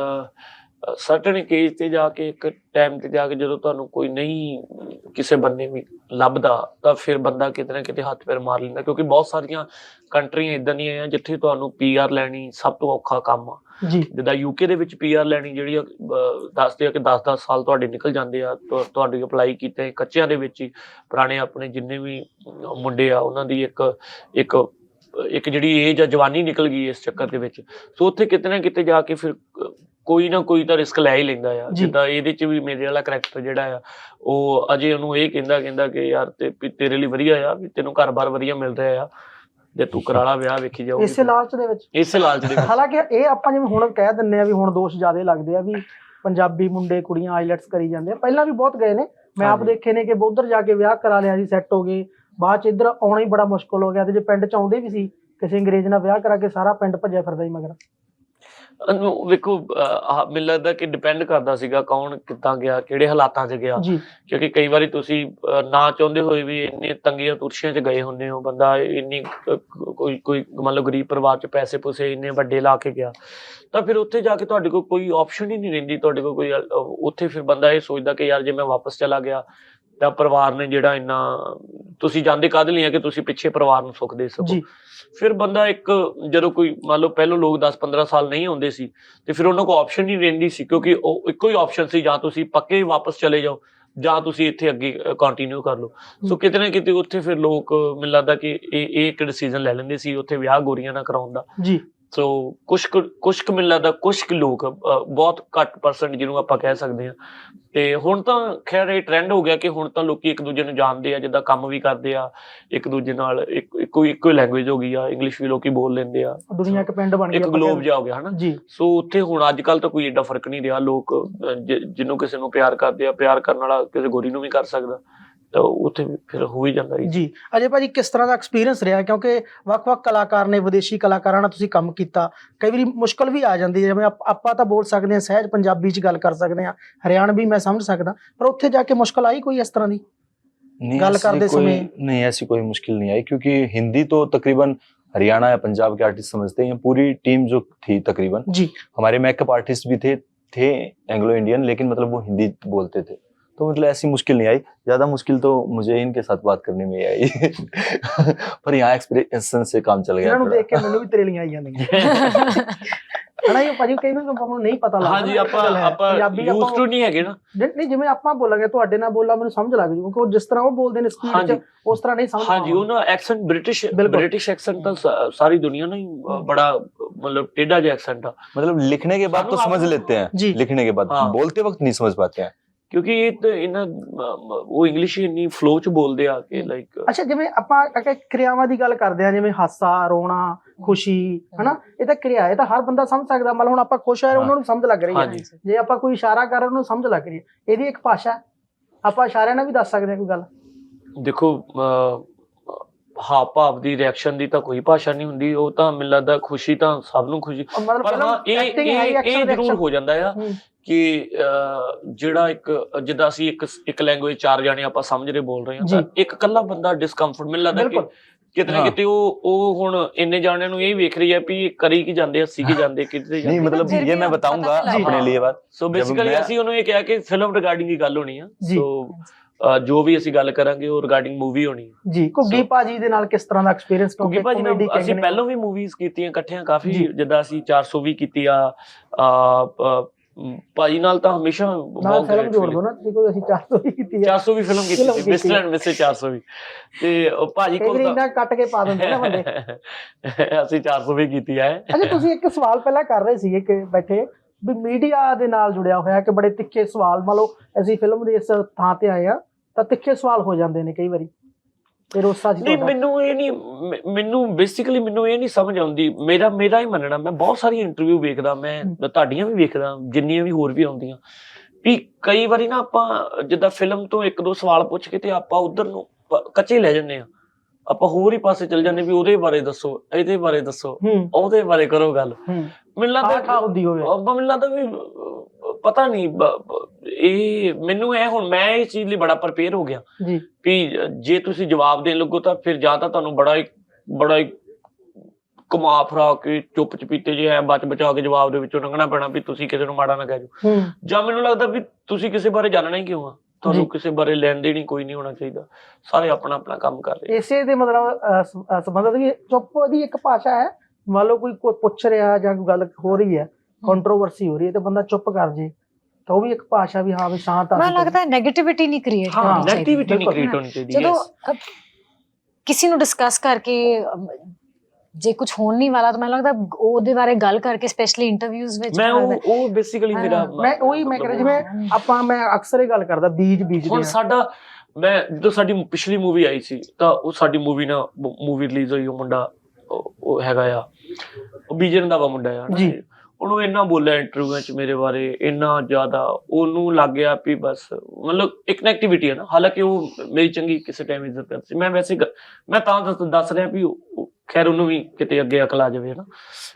ਸਰਟਨ ਕੇਜ ਤੇ ਜਾ ਕੇ ਇੱਕ ਟਾਈਮ ਤੇ ਜਾ ਕੇ ਜਦੋਂ ਤੁਹਾਨੂੰ ਕੋਈ ਨਹੀਂ ਕਿਸੇ ਬੰਨੇ ਵੀ ਲੱਭਦਾ ਤਾਂ ਫਿਰ ਬੰਦਾ ਕਿਤੇ ਨਾ ਕਿਤੇ ਹੱਥ ਪੈਰ ਮਾਰ ਲੈਂਦਾ ਕਿਉਂਕਿ ਬਹੁਤ ਸਾਰੀਆਂ ਕੰਟਰੀਆਂ ਇਦਾਂ ਦੀਆਂ ਆ ਜਿੱਥੇ ਤੁਹਾਨੂੰ ਪੀਆਰ ਲੈਣੀ ਸਭ ਤੋਂ ਔਖਾ ਕੰਮ ਆ। ਜਿੱਦਾਂ ਯੂਕੇ ਦੇ ਵਿੱਚ ਪੀਆਰ ਲੈਣੀ ਜਿਹੜੀ ਦੱਸਦੇ ਆ ਕਿ 10-10 ਸਾਲ ਤੁਹਾਡੇ ਨਿਕਲ ਜਾਂਦੇ ਆ ਤੁਹਾ- ਤੁਹਾਡੀ ਅਪਲਾਈ ਕੀਤੇ ਕੱਚਿਆਂ ਦੇ ਵਿੱਚ ਹੀ ਪੁਰਾਣੇ ਆਪਣੇ ਜਿੰਨੇ ਵੀ ਮੁੰਡੇ ਆ ਉਹਨਾਂ ਦੀ ਇੱਕ ਇੱਕ ਇੱਕ ਜਿਹੜੀ ਏਜ ਆ ਜਵਾਨੀ ਨਿਕਲ ਗਈ ਇਸ ਚੱਕਰ ਦੇ ਵਿੱਚ। ਸੋ ਉੱਥੇ ਕਿਤੇ ਨਾ ਕਿਤੇ ਜਾ ਕੇ ਫਿਰ ਕੋਈ ਨਾ ਕੋਈ ਤਾਂ ਰਿਸਕ ਲੈ ਹੀ ਲੈਂਦਾ ਆ। ਜਿੱਦਾਂ ਇਹਦੇ ਚ ਵੀ ਮੇਰੇ ਵਾਲਾ ਕਰੈਕਟਰ ਜਿਹੜਾ ਆ ਉਹ ਅਜੇ ਉਹਨੂੰ ਇਹ ਕਹਿੰਦਾ ਕਹਿੰਦਾ ਕਿ ਯਾਰ ਤੇ ਤੇਰੇ ਲਈ ਵਧੀਆ ਆ ਵੀ ਤੈਨੂੰ ਘਰ-ਬਾਰ ਵਧੀਆ ਮਿਲ ਰਿਹਾ ਆ। ਜੇ ਤੂੰ ਕਰਾਲਾ ਵਿਆਹ ਵੇਖੀ ਜਾਊਗੀ ਇਸੇ ਲਾਲਚ ਦੇ ਵਿੱਚ। ਇਸੇ ਲਾਲਚ ਦੇ ਵਿੱਚ। ਹਾਲਾਂਕਿ ਇਹ ਆਪਾਂ ਜਿਵੇਂ ਹੁਣ ਕਹਿ ਦਿੰਨੇ ਆ ਵੀ ਹੁਣ ਦੋਸ਼ ਜ਼ਿਆਦੇ ਲੱਗਦੇ ਆ ਵੀ ਪੰਜਾਬੀ ਮੁੰਡੇ ਕੁੜੀਆਂ ਆਈਲੈਟਸ ਕਰੀ ਜਾਂਦੇ ਆ। ਪਹਿਲਾਂ ਵੀ ਬਹੁਤ ਗਏ ਨੇ। ਮੈਂ ਆਪ। ਦੇਖੇ ਨੇ ਕਿ ਉਧਰ ਜਾ ਕੇ ਵਿਆਹ ਕਰਾ ਲਿਆ ਜੀ ਸੈੱਟ ਹੋ ਗਏ। ਬਾਅਦ ਚ ਇੱਧਰ ਆਉਣਾ ਹੀ ਬੜਾ ਮੁਸ਼ਕਲ ਹੋ ਗਿਆ ਤੇ ਜੇ ਪਿੰਡ ਚ ਆਉਂਦੇ ਵੀ ਸੀ ਕਿਸੇ ਅੰਗਰੇਜ਼ ਨਾਲ ਵਿਆਹ ਕਰਾ ਕੇ ਸਾਰਾ ਪਿੰਡ ਭੱਜਿਆ ਫਿਰਦਾ ਹੀ ਮਗਰ। ਵੇਖੋ ਮੈਨੂੰ ਲੱਗਦਾ ਕਿ ਡਿਪੈਂਡ ਕਰਦਾ ਸੀਗਾ ਕੌਣ ਕਿੱਦਾਂ ਗਿਆ ਕਿਹੜੇ ਹਾਲਾਤਾਂ 'ਚ ਗਿਆ। ਕਿਉਂਕਿ ਕਈ ਵਾਰੀ ਤੁਸੀਂ ਨਾ ਚਾਹੁੰਦੇ ਹੋਏ ਵੀ ਇੰਨੇ ਤੰਗੀਆਂ ਤੁਰਸ਼ੀਆਂ 'ਚ ਗਏ ਹੁੰਦੇ ਹੋ ਬੰਦਾ ਇੰਨੀ ਕੋਈ ਕੋਈ ਮੰਨ ਲਓ ਗਰੀਬ ਪਰਿਵਾਰ 'ਚ ਪੈਸੇ ਪੂਸੇ ਇੰਨੇ ਵੱਡੇ ਲਾ ਕੇ ਗਿਆ। ਤਾਂ ਫਿਰ ਉੱਥੇ ਜਾ ਕੇ ਤੁਹਾਡੇ ਕੋਲ ਕੋਈ ਆਪਸ਼ਨ ਹੀ ਨਹੀਂ ਰਹਿੰਦੀ ਤੁਹਾਡੇ ਕੋਲ ਕੋਈ ਉੱਥੇ ਫਿਰ ਬੰਦਾ ਇਹ ਸੋਚਦਾ ਕਿ ਯਾਰ ਜੇ ਮੈਂ ਵਾਪਸ ਚਲਾ ਗਿਆ ਤਾਂ ਪਰਿਵਾਰ ਨੇ ਜਿਹੜਾ ਇੰਨਾ ਤੁਸੀਂ ਜਾਂਦੇ ਕਾਹਦੇ ਲਈ ਆ ਕਿ ਤੁਸੀਂ ਪਿੱਛੇ ਪਰਿਵਾਰ ਨੂੰ ਸੁੱਖ ਦੇ ਸਕੋ? ਫਿਰ ਬੰਦਾ ਇੱਕ ਜਦੋਂ ਕੋਈ ਮੰਨ ਲਓ ਪਹਿਲੋਂ ਲੋਕ 10-15 ਸਾਲ ਨਹੀਂ ਹੁੰਦੇ ਸੀ ਤੇ ਫਿਰ ਉਹਨਾਂ ਕੋਲ ਆਪਸ਼ਨ ਨਹੀਂ ਰਹਿੰਦੀ ਸੀ ਕਿਉਂਕਿ ਉਹ ਇੱਕੋ ਹੀ ਆਪਸ਼ਨ ਸੀ ਜਾਂ ਤੁਸੀਂ ਪੱਕੇ ਵਾਪਸ ਚਲੇ ਜਾਓ ਜਾਂ ਤੁਸੀਂ ਇੱਥੇ ਅੱਗੇ ਕੰਟੀਨਿਊ ਕਰ ਲਓ। ਸੋ ਕਿਤੇ ਨਾ ਕਿਤੇ ਉੱਥੇ ਫਿਰ ਲੋਕ ਮੈਨੂੰ ਲੱਗਦਾ ਕਿ ਇਹ ਇਹ ਇੱਕ ਡਿਸੀਜਨ ਲੈ ਲੈਂਦੇ ਸੀ ਉੱਥੇ ਵਿਆਹ ਗੋਰੀਆਂ ਨਾਲ ਕਰਾਉਣ ਦਾ। ਜੀ। ਸੋ ਕੁਝ ਕੁਝ ਕੁ ਮੈਨੂੰ ਲੱਗਦਾ ਕੁਝ ਕੁ ਲੋਕ ਬਹੁਤ ਘੱਟ ਪਰਸੈਂਟ ਜਿਹਨੂੰ ਆਪਾਂ ਕਹਿ ਸਕਦੇ ਹਾਂ। ਤੇ ਹੁਣ ਤਾਂ ਖੈਰ ਇਹ ਟ੍ਰੈਂਡ ਹੋ ਗਿਆ ਕਿ ਹੁਣ ਤਾਂ ਲੋਕੀ ਇੱਕ ਦੂਜੇ ਨੂੰ ਜਾਣਦੇ ਆ ਜਿੱਦਾਂ ਕੰਮ ਵੀ ਕਰਦੇ ਆ ਇੱਕ ਦੂਜੇ ਨਾਲ ਇੱਕ ਹੀ ਲੈਂਗੁਏਜ ਹੋ ਗਈ ਆ ਇੰਗਲਿਸ਼ ਵੀ ਲੋਕੀ ਬੋਲ ਲੈਂਦੇ ਆ। ਦੁਨੀਆ ਇੱਕ ਪਿੰਡ ਬਣ ਗਈ ਇੱਕ ਗਲੋਬ। ਜਿਹਾ ਹੋ। ਗਿਆ ਹਨਾ? ਜੀ। ਸੋ ਉੱਥੇ ਹੁਣ ਅੱਜ ਕੱਲ ਤਾਂ ਕੋਈ ਏਡਾ ਫ਼ਰਕ ਨਹੀਂ ਰਿਹਾ। ਲੋਕ ਜਿ- ਜਿਹਨੂੰ ਕਿਸੇ ਨੂੰ ਪਿਆਰ ਕਰਦੇ ਆ ਪਿਆਰ ਕਰਨ ਵਾਲਾ ਕਿਸੇ ਗੋਰੀ ਨੂੰ ਵੀ ਕਰ ਸਕਦਾ। ਤਾਂ ਉੱਥੇ ਵੀ ਫਿਰ ਹੋ ਹੀ ਜਾਂਦਾ ਜੀ ਜੀ ਅਜੇ ਭਾਜੀ ਕਿਸ ਤਰ੍ਹਾਂ ਦਾ ਐਕਸਪੀਰੀਅੰਸ ਰਿਹਾ ਕਿਉਂਕਿ ਵੱਖ-ਵੱਖ ਕਲਾਕਾਰ ਨੇ ਵਿਦੇਸ਼ੀ ਕਲਾਕਾਰਾਂ ਨਾਲ ਤੁਸੀਂ ਕੰਮ ਕੀਤਾ ਕਈ ਵਾਰੀ ਮੁਸ਼ਕਲ ਵੀ ਆ ਜਾਂਦੀ ਹੈ ਜਿਵੇਂ ਆਪ- ਆਪਾਂ ਤਾਂ ਬੋਲ ਸਕਦੇ ਹਾਂ ਸਹਿਜ ਪੰਜਾਬੀ 'ਚ ਗੱਲ ਕਰ ਸਕਦੇ ਹਾਂ ਹਰਿਆਣਵੀ ਮੈਂ ਸਮਝ ਸਕਦਾ ਪਰ ਉੱਥੇ ਜਾ ਕੇ ਮੁਸ਼ਕਲ ਆਈ ਕੋਈ ਇਸ ਤਰ੍ਹਾਂ ਦੀ नहीं गल ऐसी करते कोई समय- नहीं ऐसी कोई मुश्किल नहीं आई क्योंकि हिंदी तो तकरीबन हरियाणा या पंजाब के आर्टिस्ट समझते हैं पूरी टीम जो थी तकरीबन जी हमारे मैकअप आर्टिस्ट भी थे थे एंग्लो इंडियन लेकिन मतलब वो हिंदी बोलते थे तो मतलब ऐसी मुश्किल नहीं आई ज्यादा मुश्किल तो मुझे इनके साथ बात करने में ही आई पर यहाँ एक्सपीरियंस से काम चल गया ਇਹਨਾਂ ਨੂੰ थोड़ा। ਦੇਖ ਕੇ ਮੈਨੂੰ ਵੀ ਤਰੇਲੀਆਂ ਆਈ ਜਾਂਦੀਆਂ ਹਨਾ ਇਹ ਭਾਜੀ ਕਈ ਵਾਰ ਆਪਾਂ ਨੂੰ ਨਹੀਂ ਪਤਾ ਲੱਗਦਾ ਹਾਂਜੀ ਨਾ, ਆਪਾਂ ਗੱਲ ਹੈ। ਆਪਾਂ ਪੰਜਾਬੀ ਯੂਜ਼ ਆਪਾਂ ਟੂ ਨਹੀਂ ਹੈਗੇ ਨਾ ਜਿ- ਨਹੀਂ ਜਿਵੇਂ ਆਪਾਂ ਬੋਲਾਂਗੇ ਤੁਹਾਡੇ ਨਾਲ ਬੋਲਾਂ ਮੈਨੂੰ ਸਮਝ ਲੱਗ ਜੂ ਕਿਉਂਕਿ ਉਹ ਜਿਸ ਤਰ੍ਹਾਂ ਉਹ ਬੋਲਦੇ ਨੇ ਸਪੀਡ 'ਚ ਹਾਂਜੀ। ਉਸ ਤਰ੍ਹਾਂ ਨਹੀਂ ਸਮਝ ਹਾਂਜੀ ਉਹਨਾਂ ਐਕਸੈਂਟ ਬ੍ਰਿਟਿਸ਼ ਬਿਲਕੁਲ। ਬ੍ਰਿਟਿਸ਼ ਐਕਸੈਂਟ ਤਾਂ ਸਾ- ਸਾਰੀ ਦੁਨੀਆ ਨੂੰ ਹੀ ਅ, ਬੜਾ ਮਤਲਬ ਟੇਢਾ ਜਿਹਾ ਐਕਸੈਂਟ ਆ मतलब लिखने के बाद तो सानू समझ आप- लेते हैं जी। लिखने के बाद हाँ। बोलते वक्त नहीं समझ पाते हैं ਕਿਉਂਕਿ ਇਹ ਤਾਂ ਇਹਨਾਂ ਉਹ ਇੰਗਲਿਸ਼ ਇੰਨੀ ਫਲੋ ਚ ਬੋਲਦੇ ਆ ਕਿ ਲਾਈਕ ਅੱਛਾ ਜਿਵੇਂ ਆਪਾਂ ਅਗਰ ਕਿਰਿਆਵਾਂ ਦੀ ਗੱਲ ਕਰਦੇ ਆ ਜਿਵੇਂ ਹਾਸਾ ਰੋਣਾ ਖੁਸ਼ੀ ਹਨਾ? ਇਹ ਤਾਂ ਕਿਰਿਆ ਇਹ ਤਾਂ ਹਰ ਬੰਦਾ ਸਮਝ ਸਕਦਾ। ਮਤਲਬ ਹੁਣ ਆਪਾਂ ਖੁਸ਼ ਹੋਏ ਉਹਨਾਂ ਨੂੰ ਸਮਝ ਲੱਗ ਰਹੀ ਹੈ। ਜੇ ਆਪਾਂ ਕੋਈ ਇਸ਼ਾਰਾ ਕਰ ਉਹਨੂੰ ਸਮਝ ਲੱਗ ਰਹੀ ਹੈ। ਇਹਦੀ ਇੱਕ ਭਾਸ਼ਾ। ਆਪਾਂ ਇਸ਼ਾਰਿਆਂ ਨਾਲ ਵੀ ਦੱਸ ਸਕਦੇ ਹਾਂ ਕੋਈ ਗੱਲ। ਦੇਖੋ ਹਾਵ ਭਾਵ ਦੀ ਰਿਐਕਸ਼ਨ ਦੀ ਤਾਂ ਕੋਈ ਭਾਸ਼ਾ ਨਹੀਂ ਹੁੰਦੀ ਉਹ ਤਾਂ ਮੈਨੂੰ ਲੱਗਦਾ ਖੁਸ਼ੀ ਤਾਂ ਸਭ ਨੂੰ ਖੁਸ਼ੀ। ਪਰ ਹਾਂ ਇਹ ਇਹ ਇਹ ਜ਼ਰੂਰ ਹੋ ਜਾਂਦਾ ਆ ਕਿ ਜਿਹੜਾ ਇੱਕ ਜਿੱਦਾਂ ਅਸੀਂ ਇੱਕ ਇੱਕ ਲੈਂਗੁਏਜ ਚਾਰ ਜਾਣੇ ਆਪਾਂ ਸਮਝ ਰਹੇ ਬੋਲ ਰਹੇ ਹਾਂ ਤਾਂ ਇੱਕ ਇਕੱਲਾ ਬੰਦਾ ਡਿਸਕੰਫਰਟ ਮੈਨੂੰ ਲੱਗਦਾ ਕਿ ਕਿਤਨੇ ਕਿਤੇ ਉਹ ਉਹ ਹੁਣ ਇੰਨੇ ਜਾਣਿਆਂ ਨੂੰ ਇਹ ਵੇਖ ਰਹੀ ਹੈ ਵੀ ਕਰੀ ਕੀ ਜਾਂਦੇ ਹੱਸੀ ਕੀ ਜਾਂਦੇ ਕਿੱਥੇ ਜਾਂਦੇ ਨਹੀਂ ਮਤਲਬ ਇਹ ਮੈਂ ਬਤਾਉਂਗਾ ਆਪਣੇ ਲਈ ਬਾਤ ਸੋ ਬੇਸਿਕਲੀ ਅਸੀਂ ਉਹਨੂੰ ਇਹ ਕਿਹਾ ਕਿ ਫਿਲਮ ਰਿਗਾਰਡਿੰਗ ਦੀ ਗੱਲ ਹੋਣੀ ਆ। ਸੋ ਜੋ ਵੀ ਅਸੀਂ ਗੱਲ ਕਰਾਂਗੇ ਉਹ ਰਿਗਾਰਡਿੰਗ ਮੂਵੀ ਹੋਣੀ ਹੈ ਜੀ ਘੁੱਗੀ So- ਭਾਜੀ ਦੇ ਨਾਲ ਕਿਸ ਤਰ੍ਹਾਂ ਦਾ ਐਕਸਪੀਰੀਅੰਸ ਕਿਉਂਕਿ ਭਾਜੀ ਨਾਲ ਅਸੀਂ ਪਹਿਲਾਂ ਵੀ ਮੂਵੀਜ਼ ਕੀਤੀਆਂ ਇਕੱਠੀਆਂ ਕਾਫੀ। ਜਿੱਦਾਂ ਅਸੀਂ 400 ਵੀ ਕੀਤੀ ਆ ਭਾਜੀ ਨਾਲ ਤਾਂ ਹਮੇਸ਼ਾ ਬਹੁਤ ਫਿਲਮ ਜੋੜ। ਦੋ ਨਾ ਕੋਈ ਅਸੀਂ 400 ਹੀ ਕੀਤੀ ਹੈ 400 ਵੀ ਫਿਲਮ ਕੀਤੀ ਸੀ ਮਿਸਟਰ। ਐਂਡ ਮਿਸਟਰ 400 ਵੀ ਤੇ ਉਹ ਭਾਜੀ ਕੋਲ ਤਾਂ ਇੰਨਾ ਕੱਟ ਕੇ ਪਾ ਦਿੰਦੇ ਨਾ ਬੰਦੇ ਅਸੀਂ 400 ਵੀ ਕੀਤੀ ਹੈ ਅੱਛਾ ਤੁਸੀਂ ਇੱਕ ਸਵਾਲ ਪਹਿਲਾਂ ਕਰ ਰਹੇ ਸੀਗੇ ਕਿ ਬੈਠੇ ਵੀ ਮੀਡੀਆ ਦੇ ਨਾਲ ਜੁੜਿਆ ਹੋਇਆ ਕਿ ਬੜੇ ਤਿੱਖੇ ਸਵਾਲ ਮੰਨ ਲਓ ਅਸੀਂ ਫਿਲਮ ਦੇ ਇਸ ਥਾਂ ਤੇ ਆਏ ਆ ਤਾਂ ਤਿੱਖੇ ਸਵਾਲ ਹੋ ਜਾਂਦੇ ਨੇ ਕਈ ਵਾਰੀ। ਤੇ ਰੋਸਾ ਜੀ ਨਹੀਂ ਮੈਨੂੰ ਇਹ ਨਹੀਂ ਮੈਨੂੰ ਬੇਸਿਕਲੀ ਮੈਨੂੰ ਇਹ ਨਹੀਂ ਸਮਝ ਆਉਂਦੀ। ਮੇਰਾ ਮੇਰਾ ਹੀ ਮੰਨਣਾ ਮੈਂ ਬਹੁਤ ਸਾਰੀਆਂ ਇੰਟਰਵਿਊ ਵੇਖਦਾ ਮੈਂ ਤੁਹਾਡੀਆਂ ਵੀ ਵੇਖਦਾ ਜਿੰਨੀਆਂ ਵੀ ਹੋਰ ਵੀ ਆਉਂਦੀਆਂ। ਵੀ ਕਈ ਵਾਰੀ ਨਾ ਆਪਾਂ ਜਿੱਦਾਂ ਫਿਲਮ ਤੋਂ ਇੱਕ ਦੋ ਸਵਾਲ ਪੁੱਛ ਕੇ ਤੇ ਆਪਾਂ ਉਧਰ ਨੂੰ ਕੱਚੇ ਲੈ ਜੰਨੇ ਆ ਆਪਾਂ ਹੋਰ ਹੀ ਪਾਸੇ ਚਲ ਜਾਂਦੇ ਵੀ ਉਹਦੇ ਬਾਰੇ ਦੱਸੋ ਇਹਦੇ ਬਾਰੇ ਦੱਸੋ ਉਹਦੇ ਬਾਰੇ ਕਰੋ ਗੱਲ। ਮੈਨੂੰ ਠਾ ਹੁੰਦੀ ਹੋਵੇ। ਆਪਾਂ ਮੈਨੂੰ ਲੱਗਦਾ ਵੀ ਪਤਾ ਨਹੀਂ ਇਹ ਮੈਨੂੰ ਇਹ ਹੁਣ ਮੈਂ ਇਸ ਚੀਜ਼ ਲਈ ਬੜਾ ਪ੍ਰਪੇਅਰ ਹੋ ਗਿਆ। ਜੀ। ਵੀ ਜੇ ਤੁਸੀਂ ਜਵਾਬ ਦੇਣ ਲੱਗੋ ਤਾਂ ਫਿਰ ਜਾਂ ਤਾਂ ਤੁਹਾਨੂੰ ਬੜਾ ਹੀ ਬੜਾ ਹੀ ਕਮਾ ਫਰਾ ਕੇ ਚੁੱਪ ਚਪੀਤੇ ਜੇ ਐ ਬਚ ਬਚਾ ਕੇ ਜਵਾਬ ਦੇ ਵਿੱਚੋਂ ਲੰਘਣਾ ਪੈਣਾ ਵੀ ਤੁਸੀਂ ਕਿਸੇ ਨੂੰ ਮਾੜਾ ਨਾ ਕਹਿ ਹੂੰ। ਜਾਂ ਮੈਨੂੰ ਲੱਗਦਾ ਵੀ ਤੁਸੀਂ ਕਿਸੇ ਬਾਰੇ ਜਾਣਨਾ ਹੀ ਕਿਉਂ ਆ? ਤੁਹਾਨੂੰ ਜੀ। ਕਿਸੇ ਬਾਰੇ ਲੈਣ ਦੇਣ ਕੋਈ ਨਹੀਂ ਹੋਣਾ ਚਾਹੀਦਾ। ਸਾਰੇ ਆਪਣਾ ਆਪਣਾ ਕੰਮ ਕਰ ਰਹੇ। ਇਸੇ ਦੇ ਮਤਲਬ ਸੰਬੰਧਤ ਵੀ ਚੁੱਪ ਦੀ ਇੱਕ ਭਾਸ਼ਾ ਹੈ। ਮੰਨ ਲਓ ਕੋਈ ਕੋਈ ਪੁੱਛ ਰਿਹਾ ਜਾਂ ਕੋਈ ਗੱਲ ਹੋ ਰਹੀ ਹੈ ਕੰਟਰੋਵਰਸੀ ਹੋ ਰਹੀ ਹੈ ਤੇ ਬੰਦਾ ਚੁੱਪ ਕਰ ਜੇ ਤਾਂ ਉਹ ਵੀ ਇੱਕ ਭਾਸ਼ਾ ਵੀ ਹਾਂ ਵੀ ਸ਼ਾਂਤ ਆ ਮੈਨੂੰ ਲੱਗਦਾ ਹੈ। 네ਗੇਟਿਵਿਟੀ ਨਹੀਂ ਕ੍ਰੀਏਟ ਹਾਂ ਕਰਨੀ ਚਾਹੀਦੀ। ਨੈਗੇਟਿਵਿਟੀ ਨਹੀਂ। ਕ੍ਰੀਏਟ ਹੋਣੀ ਚਾਹੀਦੀ ਜਦੋਂ ਕਿਸੇ ਨੂੰ ਡਿਸਕਸ ਕਰਕੇ ਜੇ ਕੁਝ ਹੋਣ ਨਹੀਂ ਵਾਲਾ ਤਾਂ ਮੈਨੂੰ ਲੱਗਦਾ ਉਹਦੇ ਬਾਰੇ ਗੱਲ ਕਰਕੇ ਸਪੈਸ਼ਲੀ ਇੰਟਰਵਿਊਜ਼ ਵਿੱਚ ਮੈਂ ਉਹ ਉਹ ਬੇਸਿਕਲੀ ਹਾਂ, ਮੇਰਾ ਮੈਂ ਉਹੀ ਮੈਂ ਕਹਿ ਰਿਹਾ ਜਿਵੇਂ ਆਪਾਂ ਮੈਂ ਅਕਸਰ ਇਹ ਗੱਲ ਕਰਦਾ ਬੀਜ ਬੀਜ ਹੁਣ ਸਾਡਾ ਮੈਂ ਜਦੋਂ ਸਾਡੀ ਪਿਛਲੀ ਮੂਵੀ ਆਈ ਸੀ ਤਾਂ ਉਹ ਸਾਡੀ ਮੂਵੀ ਨਾਲ ਮੂਵੀ ਰਿਲੀਜ਼ ਹੋਈ ਉਹ ਮੁੰਡਾ ਉਹ ਹੈਗਾ ਆ। ਉਹ ਬੀਜੇ ਰੰਧਾਵਾ ਮੁੰਡਾ ਆ ਜੀ। ਉਹਨੂੰ ਇੰਨਾ ਬੋਲਿਆ ਇੰਟਰਵਿਊਆਂ 'ਚ ਮੇਰੇ ਬਾਰੇ ਇੰਨਾ ਜ਼ਿਆਦਾ। ਉਹਨੂੰ ਲੱਗ ਗਿਆ ਵੀ ਬਸ ਮਤਲਬ ਇੱਕ ਨੈਗੇਟਿਵਿਟੀ ਹੈ ਨਾ। ਹਾਲਾਂਕਿ ਉਹ ਮੇਰੀ ਚੰਗੀ ਕਿਸੇ ਟਾਈਮ ਇੱਜ਼ਤ ਕਰਦੀ ਸੀ। ਮੈਂ ਵੈਸੇ ਮੈਂ ਤਾਂ ਦੱਸ- ਦੱਸ ਰਿਹਾ ਵੀ ਉਹ ਖੈਰ ਉਹਨੂੰ ਵੀ ਕਿਤੇ ਅੱਗੇ ਅਕਲ ਆ ਜਾਵੇ ਨਾ।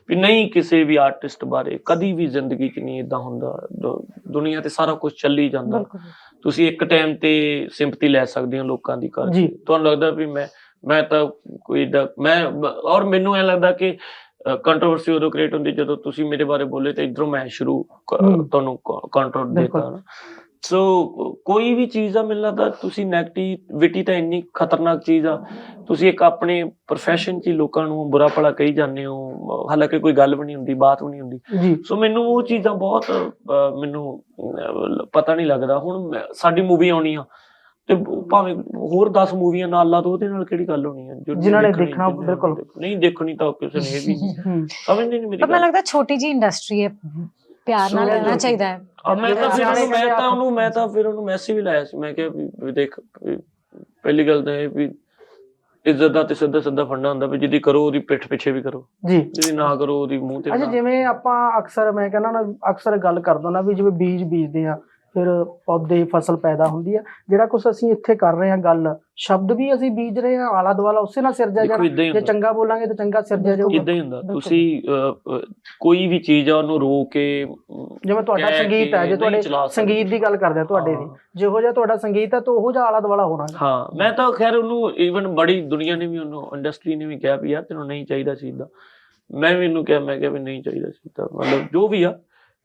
ਵੀ ਨਹੀਂ ਕਿਸੇ ਵੀ ਆਰਟਿਸਟ ਬਾਰੇ ਕਦੀ ਵੀ ਜ਼ਿੰਦਗੀ 'ਚ ਨਹੀਂ ਇਦਾਂ ਹੁੰਦਾ। ਦੁ- ਦੁਨੀਆ ਤੇ ਸਾਰਾ ਕੁਝ ਚੱਲੀ ਜਾਂਦਾ। ਬਿਲਕੁਲ। ਤੁਸੀਂ ਇੱਕ ਟਾਈਮ ਤੇ ਸਿੰਪਥੀ ਲੈ ਸਕਦੇ ਹੋ ਲੋਕਾਂ ਦੀ ਕਰ ਜੀ। ਤੁਹਾਨੂੰ ਲੱਗਦਾ ਵੀ ਮੈਂ ਮੈਂ ਤਾਂ ਕੋਈ ਮੈਂ ਔਰ ਮੈਨੂੰ ਐ ਲੱਗਦਾ ਕਿ ਕੰਟਰੋਵਰਸੀ ਉਦੋਂ ਕ੍ਰੀਏਟ ਹੁੰਦੀ ਜਦੋਂ ਤੁਸੀਂ ਮੇਰੇ ਬਾਰੇ ਬੋਲੇ ਤੇ ਇਧਰੋਂ ਮੈਂ ਸ਼ੁਰੂ। ਤੁਹਾਨੂੰ ਕਾਉਂਟਰ ਬਿਲਕੁਲ। ਦੇਤਾ ਸੋ ਕੋਈ ਵੀ ਚੀਜ਼ ਆ ਮੈਨੂੰ ਲੱਗਦਾ ਤੁਸੀਂ ਨੈਗੇਟਿਵਿਟੀ ਤਾਂ ਇੰਨੀ ਖਤਰਨਾਕ ਚੀਜ਼ ਆ। ਤੁਸੀਂ ਇੱਕ ਆਪਣੇ profession 'ਚ ਹੀ ਲੋਕਾਂ ਨੂੰ ਬੁਰਾ ਭਲਾ ਕਹੀ ਜਾਂਦੇ ਹੋ। ਹਾਲਾਂਕਿ ਕੋਈ ਗੱਲ ਵੀ ਨਹੀਂ ਹੁੰਦੀ ਬਾਤ ਵੀ ਨਹੀਂ ਹੁੰਦੀ। ਸੋ ਮੈਨੂੰ ਉਹ ਚੀਜ਼ਾਂ ਬਹੁਤ ਮੈਨੂੰ ਪਤਾ ਨਹੀਂ ਲੱਗਦਾ। ਹੁਣ ਸਾਡੀ ਮੂਵੀ ਆਉਣੀ ਆ। ਤੇ ਭਾਵੇਂ ਹੋਰ 10 ਮੂਵੀਆਂ ਨਾਲ ਲਾ ਦੋ ਉਹਦੇ ਨਾਲ ਕਿਹੜੀ ਗੱਲ ਹੋਣੀ ਜੋ ਜਿਨ੍ਹਾਂ ਨੇ ਦੇਖਣੀ, ਬਿਲਕੁਲ। ਨਹੀਂ ਦੇਖਣੀ ਤਾਂ ਕਿਸੇ ਨੇ ਇਹ ਵੀ ਨਹੀਂ। ਹੂੰ। ਸਮਝਦੇ ਨਹੀਂ ਮੇਰੀ ਪਰ ਮੈਨੂੰ ਲੱਗਦਾ ਛੋਟੀ ਜੀ ਇੰਡਸਟਰੀ ਹੈ ਪਿਆਰ ਨਾਲ ਰਹਿਣਾ ਚਾਹੀਦਾ ਹੈ। ਆ ਮੈਂ ਤਾਂ ਫਿਰ ਉਹਨੂੰ ਮੈਂ ਤਾਂ ਉਹਨੂੰ ਮੈਂ ਤਾਂ ਫਿਰ ਉਹਨੂੰ ਮੈਸੇਜ ਵੀ ਲਾਇਆ ਸੀ। ਮੈਂ ਕਿਹਾ ਵੀ ਦੇਖ ਪਹਿਲੀ ਗੱਲ ਤਾਂ ਇਹ ਵੀ ਇੱਜ਼ਤ ਦਾ ਤੇ ਸਿੱਧਾ ਸਿੱਧਾ ਫੰਡਾ ਹੁੰਦਾ ਵੀ ਜਿਹਦੀ ਕਰੋ ਉਹਦੀ ਪਿੱਠ ਪਿੱਛੇ ਵੀ ਕਰੋ। ਜੀ। ਜਿਹਦੀ ਨਾ ਕਰੋ ਉਹਦੀ ਮੂੰਹ ਤੇ ਅੱਛਾ ਜਿਵੇਂ ਆਪਾਂ ਅਕਸਰ ਮੈਂ ਕਹਿੰਦਾ ਨਾ ਅਕਸਰ ਗੱਲ ਕਰਦਾ ਨਾ ਵੀ ਜਿਵੇਂ ਬੀਜ ਬੀਜਦੇ ਆ ਫਿਰ ਪੌਦੇ ਫਸਲ ਪੈਦਾ ਹੁੰਦੀ ਆ। ਜਿਹੜਾ ਕੁਝ ਅਸੀਂ ਇੱਥੇ ਕਰ ਰਹੇ ਹਾਂ ਗੱਲ ਸ਼ਬਦ ਵੀ ਅਸੀਂ ਬੀਜ ਰਹੇ ਹਾਂ ਆਲਾ ਦੁਆਲਾ ਉਸੇ ਨਾਲ ਸਿਰਜਿਆ ਜਾਣਾ। ਜੇ ਚੰਗਾ ਬੋਲਾਂਗੇ ਤਾਂ ਚੰਗਾ ਸਿਰਜਿਆ ਜਾਊਗਾ। ਇਦਾਂ ਹੀ ਹੁੰਦਾ। ਤੁਸੀਂ ਕੋਈ ਵੀ ਚੀਜ਼ ਆ ਉਹਨੂੰ ਰੋ ਕੇ ਜਿਵੇਂ ਤੁਹਾਡਾ ਸੰਗੀਤ ਹੈ ਜੇ ਤੁਹਾਡੇ। ਸੰਗੀਤ ਦੀ ਗੱਲ ਕਰਦੇ ਆ ਤੁਹਾਡੇ ਦੀ। ਜਿਹੋ ਜਿਹਾ ਤੁਹਾਡਾ ਸੰਗੀਤ ਹੈ ਤਾਂ ਉਹੋ ਜਿਹਾ ਆਲਾ ਦੁਆਲਾ ਹੋਣਾ ਹਾਂ ਮੈਂ ਤਾਂ ਖੈਰ ਉਹਨੂੰ ਈਵਨ ਬੜੀ ਦੁਨੀਆ ਨੇ ਵੀ ਉਹਨੂੰ ਇੰਡਸਟਰੀ ਨੇ ਵੀ ਕਿਹਾ ਵੀ ਯਾਰ ਤੈਨੂੰ ਨਹੀਂ ਚਾਹੀਦਾ ਸੀ ਇਦਾਂ ਮੈਂ ਵੀ ਇਹਨੂੰ ਕਿਹਾ ਮੈਂ ਕਿਹਾ ਵੀ ਨਹੀਂ ਚਾਹੀਦਾ ਸੀ ਤਾਂ ਮਤਲਬ ਜੋ ਵੀ ਆ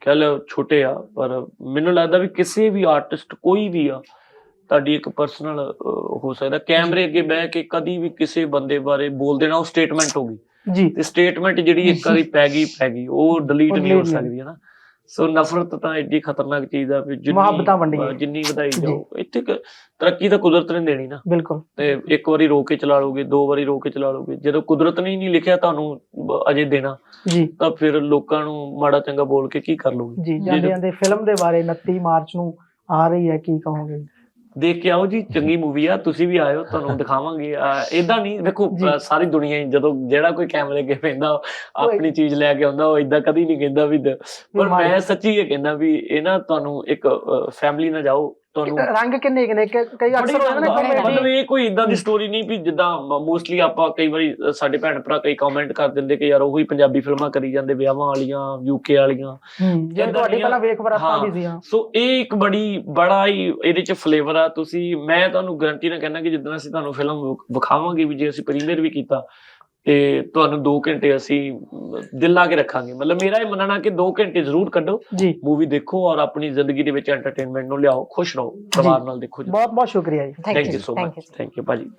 ਕਹਿ ਲਓ ਛੋਟੇ ਆ ਪਰ ਮੈਨੂੰ ਲੱਗਦਾ ਵੀ ਕਿਸੇ ਵੀ ਆਰਟਿਸਟ ਕੋਈ ਵੀ ਆ ਤੁਹਾਡੀ ਇੱਕ ਪਰਸਨਲ ਹੋ ਸਕਦਾ ਕੈਮਰੇ ਅੱਗੇ ਬਹਿ ਕੇ ਕਦੀ ਵੀ ਕਿਸੇ ਬੰਦੇ ਬਾਰੇ ਬੋਲ ਦੇਣਾ ਉਹ ਸਟੇਟਮੈਂਟ ਹੋ ਗਈ ਜੀ ਤੇ ਸਟੇਟਮੈਂਟ ਜਿਹੜੀ ਇੱਕ ਵਾਰੀ ਪੈ ਗਈ ਪੈ ਗਈ ਉਹ ਡਿਲੀਟ ਨਹੀਂ ਹੋ। ਸਕਦੀ ਹੈ ਨਾ ਸੋ ਨਫ਼ਰਤ ਤਾਂ ਐਡੀ ਖਤਰਨਾਕ ਚੀਜ਼ ਆ ਵੀ ਜਿੰਨੀ ਮੁਹੱਬਤਾਂ। ਅਹ ਜਿੰਨੀ ਵਧਾਈ। ਜਾਓ ਇੱਥੇ ਕ- ਤਰੱਕੀ ਤਾਂ ਕੁਦਰਤ ਨੇ ਦੇਣੀ ਨਾ। ਬਿਲਕੁਲ। ਤੇ ਇੱਕ ਵਾਰੀ ਰੋ ਕੇ ਚਲਾ ਲੋਗੇ ਦੋ ਵਾਰੀ ਰੋ ਕੇ ਚਲਾ ਲੋਗੇ ਜਦੋਂ ਕੁਦਰਤ ਨੇ ਹੀ ਨਹੀਂ ਲਿਖਿਆ ਤੁਹਾਨੂੰ ਬ- ਅਜੇ ਦੇਣਾ ਜੀ। ਤਾਂ ਫਿਰ ਲੋਕਾਂ ਨੂੰ ਮਾੜਾ ਚੰਗਾ ਬੋਲ ਕੇ ਕੀ ਕਰ ਲੋਗੇ ਜੀ ਜਾਂਦੇ ਜਾਂਦੇ ਫਿਲਮ ਦੇ ਬਾਰੇ 29 ਮਾਰਚ ਨੂੰ ਆ ਰਹੀ ਹੈ ਕੀ ਕਹੋਗੇ? ਦੇਖ ਕੇ ਆਓ ਜੀ ਚੰਗੀ ਮੂਵੀ ਆ ਤੁਸੀਂ ਵੀ ਆਇਓ ਤੁਹਾਨੂੰ ਦਿਖਾਵਾਂਗੇ। ਇਦਾਂ ਨਹੀਂ ਦੇਖੋ ਸਾਰੀ ਦੁਨੀਆ ਜਦੋਂ ਜਿਹੜਾ ਕੋਈ ਕੈਮਰੇ ਅੱਗੇ ਪੈਂਦਾ ਆਪਣੀ ਚੀਜ਼ ਲੈ ਕੇ ਆਉਂਦਾ ਉਹ ਇਦਾਂ ਕਦੀ ਨਹੀਂ ਕਹਿੰਦਾ ਵੀ ਪਰ। ਮੈਂ ਸੱਚੀ ਇਹ ਕਹਿੰਦਾ ਵੀ ਇਹ ਨਾ ਤੁਹਾਨੂੰ ਇੱਕ ਫੈਮਿਲੀ ਨਾਲ ਜਾਓ ਤੁਹਾਨੂੰ ਰੰਗ ਕਿੰਨੇ ਕਿੰਨੇ ਕਈ ਅਕਸਰ ਹੋ ਜਾਂਦਾ ਨਾ comedy- ਮਤਲਬ ਇਹ ਕੋਈ ਇਦਾਂ ਦੀ ਸਟੋਰੀ ਨਹੀਂ ਵੀ ਜਿੱਦਾਂ ਮੋਸਟਲੀ ਆਪਾਂ ਕਈ ਵਾਰੀ ਅ, ਸਾਡੇ ਭੈਣ ਭਰਾ ਕਈ ਕਮੈਂਟ ਕਰ ਦਿੰਦੇ ਕਿ ਯਾਰ ਉਹੀ ਪੰਜਾਬੀ ਫਿਲਮਾਂ ਕਰੀ ਜਾਂਦੇ ਵਿਆਹਾਂ ਵਾਲੀਆਂ ਯੂਕੇ ਵਾਲੀਆਂ। ਹੂੰ ਜਿਵੇਂ ਏਦਾਂ ਤੁਹਾਡੀ ਦੀਆਂ- ਪਹਿਲਾਂ ਵੇਖ ਬਰਾਤਾਂ ਹਾਂ। ਵੀ ਸੀ ਹਾਂ ਸੋ ਇਹ ਇੱਕ ਬੜੀ ਬੜਾ ਹੀ ਇਹਦੇ ਚ ਫਲੇਵਰ ਆ। ਤੁਸੀਂ ਮੈਂ ਤੁਹਾਨੂੰ ਗਾਰੰਟੀ ਨਾਲ ਕਹਿੰਦਾ ਕਿ ਜਿੱਦਾਂ ਅਸੀਂ ਤੁਹਾਨੂੰ ਫਿਲਮ ਵਿਖਾਵਾਂਗੇ ਵੀ ਜੇ ਅਸੀਂ ਪ੍ਰੀਮੀਅਰ ਵੀ ਕੀਤਾ ਤੇ ਤੁਹਾਨੂੰ 2 ਘੰਟੇ ਅਸੀਂ ਦਿਲ ਲਾ ਕੇ ਰੱਖਾਂਗੇ। ਮਤਲਬ ਮੇਰਾ ਇਹ ਮੰਨਣਾ ਕਿ 2 ਘੰਟੇ ਜ਼ਰੂਰ ਕੱਢੋ ਮੂਵੀ ਦੇਖੋ ਔਰ ਆਪਣੀ ਜ਼ਿੰਦਗੀ ਦੇ ਵਿੱਚ ਐਂਟਰਟੇਨਮੈਂਟ ਨੂੰ ਲਿਆਓ ਖੁਸ਼ ਰਹੋ ਪਰਿਵਾਰ ਨਾਲ ਦੇਖੋ ਬਹੁਤ ਬਹੁਤ ਸ਼ੁਕਰੀਆ ਜੀ। Thank thank you so thank much you thank you ਭਾਜੀ।